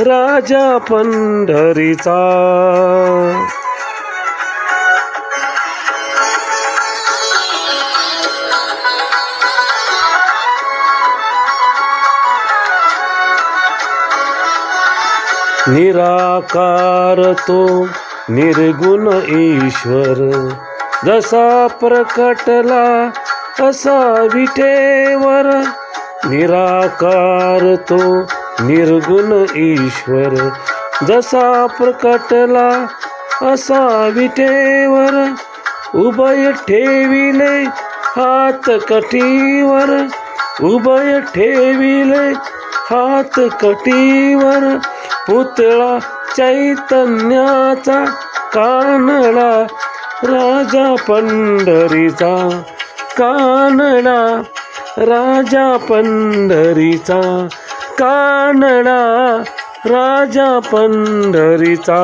राजा पंढरीचा. निराकार तो निर्गुण ईश्वर जसा प्रकटला असा विटेवर. निराकार तो निर्गुण ईश्वर जसा प्रकटला असा विटेवर उभय ठेविले हात कटीवर उभय ठेविले हात कटीवर पुतळा चैतन्याचा कानडा राजा पंढरीचा कानडा राजा पंढरीचा कानडा राजा पंढरीचा.